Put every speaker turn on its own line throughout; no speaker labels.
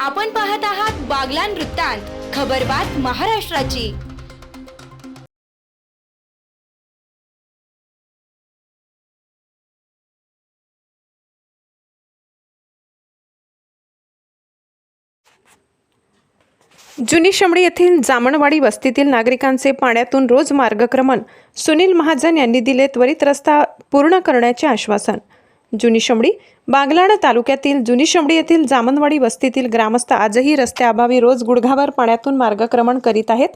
आपण पाहत आहात बागलान वृत्तांत खबरबात महाराष्ट्राची.
जुनी शमडी येथील जामणवाडी वस्तीतील नागरिकांचे पाण्यातून रोज मार्गक्रमण सुनील महाजन यांनी दिले त्वरित रस्ता पूर्ण करण्याचे आश्वासन. जुनी शमडी बागलाण तालुक्यातील जुनी शमडी येथील जामनवाडी वस्तीतील ग्रामस्थ आजही रस्त्याअभावी रोज गुडघावर पाण्यातून मार्गक्रमण करीत आहेत.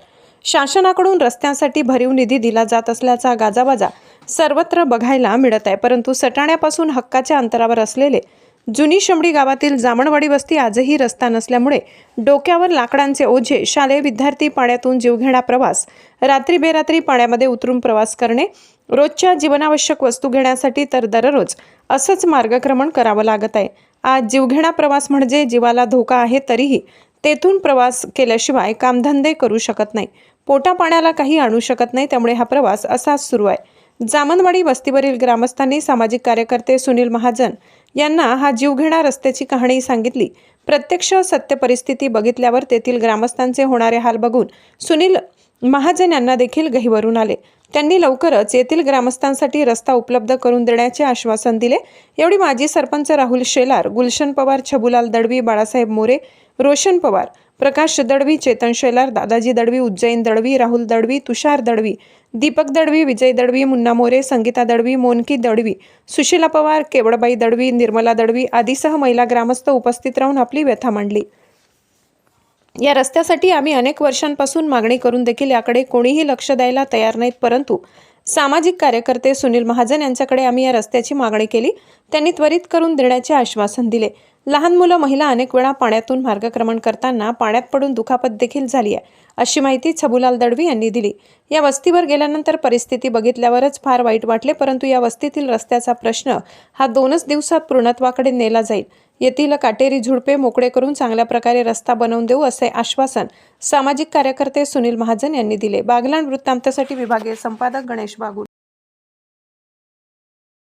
शासनाकडून रस्त्यांसाठी भरीव निधी दिला जात असल्याचा गाजाबाजा सर्वत्र बघायला मिळत आहे परंतु सटाण्यापासून हक्काच्या अंतरावर असलेले जुनी शमडी गावातील जामणवाडी वस्ती आजही रस्ता नसल्यामुळे डोक्यावर लाकडांचे ओझे शालेय विद्यार्थी पाण्यातून जीवघेणा प्रवास रात्री बेरात्री पाण्यामध्ये उतरून प्रवास करणे रोजच्या जीवनावश्यक वस्तू घेण्यासाठी तर दररोज असंच मार्गक्रमण करावं लागत आहे. आज जीवघेणा प्रवास म्हणजे जीवाला धोका आहे तरीही तेथून प्रवास केल्याशिवाय कामधंदे करू शकत नाही. पोटा पाण्याला काही आणू शकत नाही त्यामुळे हा प्रवास असाच सुरू आहे. जामनवाडी वस्तीवरील ग्रामस्थांनी सामाजिक कार्यकर्ते सुनील महाजन यांना हा जीवघेणा रस्त्याची कहाणी सांगितली. प्रत्यक्ष सत्य परिस्थिती बघितल्यावर तेथील ग्रामस्थांचे होणारे हाल बघून सुनील महाजन यांना देखील गहिवरून आले. त्यांनी लवकरच येथील ग्रामस्थांसाठी रस्ता उपलब्ध करून देण्याचे आश्वासन दिले. एवढी माजी सरपंच राहुल शेलार गुलशन पवार छबुलाल दडवी बाळासाहेब मोरे रोशन पवार प्रकाश दडवी चेतन शेलार दादाजी दडवी उज्जैन दडवी राहुल दडवी तुषार दडवी दीपक दडवी विजय दडवी मुन्ना मोरे संगीता दडवी मोनकी दडवी सुशीला पवार केवडबाई दडवी निर्मला दडवी आदीसह महिला ग्रामस्थ उपस्थित राहून आपली व्यथा मांडली. या रस्त्यासाठी आम्ही अनेक वर्षांपासून मागणी करून देखील याकडे कोणीही लक्ष द्यायला तयार नाहीत परंतु सामाजिक कार्यकर्ते सुनील महाजन यांच्याकडे आम्ही या रस्त्याची मागणी केली. त्यांनी त्वरित करून देण्याचे आश्वासन दिले. लहान मुलं महिला अनेक वेळा पाण्यातून मार्गक्रमण करताना पाण्यात पडून दुखापत देखील झाली आहे अशी माहिती छबुलाल दडवी यांनी दिली. या वस्तीवर गेल्यानंतर परिस्थिती बघितल्यावरच फार वाईट वाटले परंतु या वस्तीतील रस्त्याचा प्रश्न हा दोनच दिवसात पूर्णत्वाकडे नेला जाईल. येथील काटेरी झुडपे मोकळे करून चांगल्या प्रकारे रस्ता बनवून देऊ असे आश्वासन सामाजिक कार्यकर्ते सुनील महाजन यांनी दिले. बागलाण वृत्तांतासाठी विभागीय संपादक गणेश बागुल.